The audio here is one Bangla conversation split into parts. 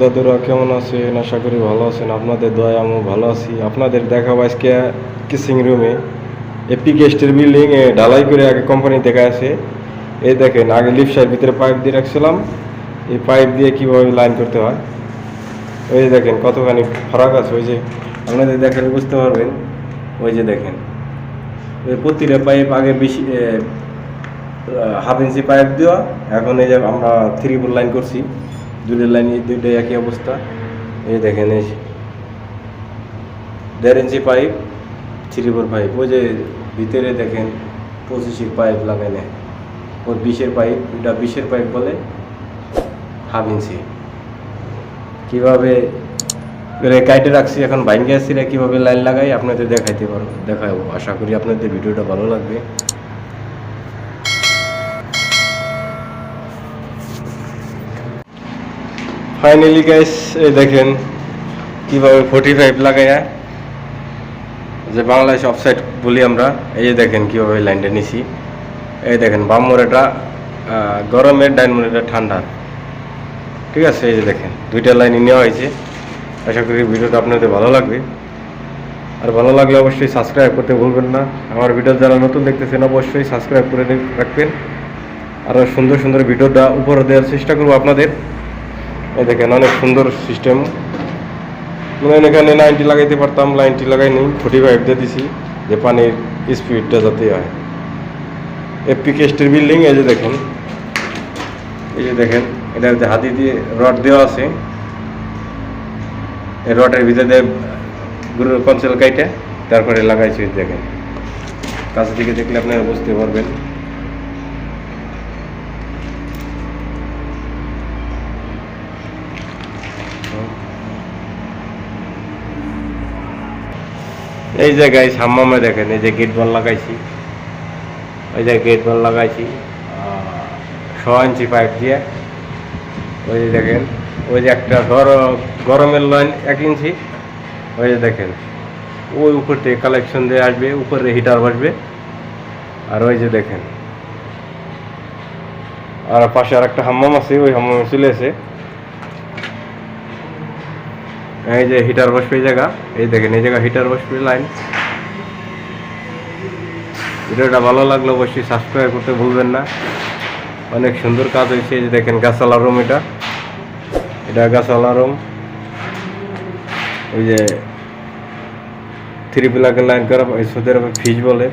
দাদুরা, কেমন আছেন? আশা করি ভালো আছেন। আপনাদের দয়া ভালো আছি। আপনাদের দেখাবো আজকে কিসিং রুমে। এপি গেস্টের বিল্ডিং ঢালাই করে আগে কোম্পানি থেকে আসে এই দেখেন, আগে লিপসার ভিতরে পাইপ দিয়ে রাখছিলাম। এই পাইপ দিয়ে কীভাবে লাইন করতে হয়? ওই যে দেখেন, কতখানি ফারাক আছে। ওই যে আপনাদের দেখেন বুঝতে পারবেন। ওই যে দেখেন। ওই প্রতিটা পাইপ আগে বেশি হাফ ইঞ্চি পাইপ দেওয়া। এখন এই যে আমরা থ্রি ফোর লাইন করছি দুটো লাইন দুইটাই একই অবস্থা। এই দেখেন, এই দেড় ইঞ্চি পাইপ থ্রি ফোর পাইপ ওই যে ভিতরে দেখেন পঁচিশের পাইপ লাগানো ওই বিশের পাইপ ওটা বিশের পাইপ বলে হাফ ইঞ্চি। কীভাবে কাইটে রাখছি, এখন বাইন না কীভাবে লাইন লাগাই, আপনাদের দেখাইতে পারব, দেখাবো। আশা করি আপনাদের ভিডিওটা ভালো লাগবে। ফাইনালি গাইস এই দেখেন কীভাবে ফোর্টি ফাইভ লাগাইয়া যে বাংলাদেশ অফসাইড বলি আমরা, এই যে দেখেন কীভাবে লাইনটা নিছি। এই দেখেন, বাম এটা গরমের ডাইন এটা ঠান্ডা। ঠিক আছে, এই যে দেখেন, দুইটা লাইনই নেওয়া হয়েছে। আশা করি ভিডিওটা আপনাদের ভালো লাগবে। আর ভালো লাগলে অবশ্যই সাবস্ক্রাইব করতে ভুলবেন না। আমার ভিডিও যারা নতুন দেখতেছেন, অবশ্যই সাবস্ক্রাইব করে রাখবেন। আরও সুন্দর সুন্দর ভিডিওটা উপরে দেওয়ার চেষ্টা করব আপনাদের। এই দেখেন, অনেক সুন্দর সিস্টেম মানে এখানে নাইনটি লাগাইতে পারতাম লাইনটি লাগাই নি ফোর্টি ফাইভ দিয়ে দিছি, যে পানির স্পিডটা যাতে হয়। এপি কেস্টের বিল্ডিং এই যে দেখেন। এই যে দেখেন এটাতে হাতি দিয়ে রড দেওয়া আছে। এই রডের ভিতরে গুরুর কনসেল কাইটে, তারপরে লাগাইছি দেখেন। কাছে থেকে দেখলে আপনারা বুঝতে পারবেন। এই যে গাই হাম্মামে দেখেন, এই যে গেট বল লাগাইছি। ওই যে গেট বল লাগাইছি ছ ইঞ্চি পাইপ দিয়ে। ওই যে দেখেন, ওই যে একটা গরমের লাইন এক ইঞ্চি। ওই যে দেখেন, ওই উপর থেকে কালেকশন দিয়ে আসবে, উপরে হিটার বসবে। আর ওই যে দেখেন, আর পাশে আর একটা হাম্মাম আছে, ওই হাম্মামে চলে এসে এই যে হিটার বসবে এই জায়গা, এই দেখেন, এই জায়গা হিটার বসবে লাইন ভিডিওটা ভালো লাগলে অবশ্যই সাবস্ক্রাইব করতে ভুলবেন না। অনেক সুন্দর কাজ হয়েছে, এই যে দেখেন গাছালা রুম এটা। এটা গাছালা রুম ওই যে থ্রি পিলাকে লাইন করা সুদের ফিজ বলে।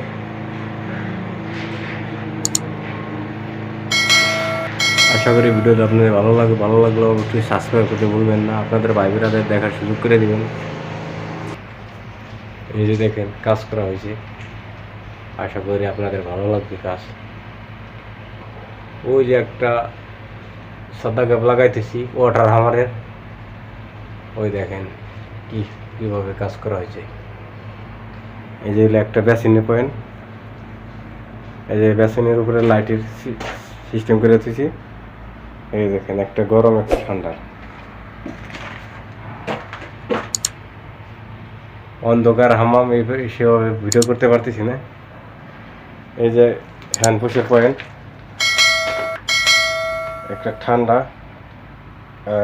আশা করি ভিডিওটা আপনাদের ভালো লাগবে। ভালো লাগলে অবশ্যই সাবস্ক্রাইব করতে ভুলবেন না। আপনাদের ভাই বোনেদের দেখার সুযোগ করে দিবেন। এই যে দেখেন, কাজ করা হয়েছে। আশা করি আপনাদের ভালো লাগবে কাজ। ওই যে একটা সাদা গ্যাপ লাগাইতেছি ওয়াটার হামারের ওই দেখেন কি, কীভাবে কাজ করা হয়েছে। এই যে একটা বেসিনের পয়েন্ট এই যে বেসিনের উপরে লাইটের সিস্টেম করে দিয়েছি এই দেখেন, একটা গরম, একটা ঠান্ডা। অন্ধকার, হামাম, এই সেভাবে ভিডিও করতে পারতেছি না। এই যে হ্যান্ড পুশের পয়েন্ট। একটা ঠান্ডা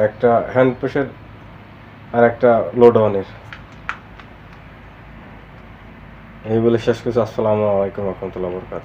একটা হ্যান্ড পুশের আর একটা লোড অনের। এই বলে শেষ করছি। আসসালামু আলাইকুম রহমতুল্লাহ বরকাত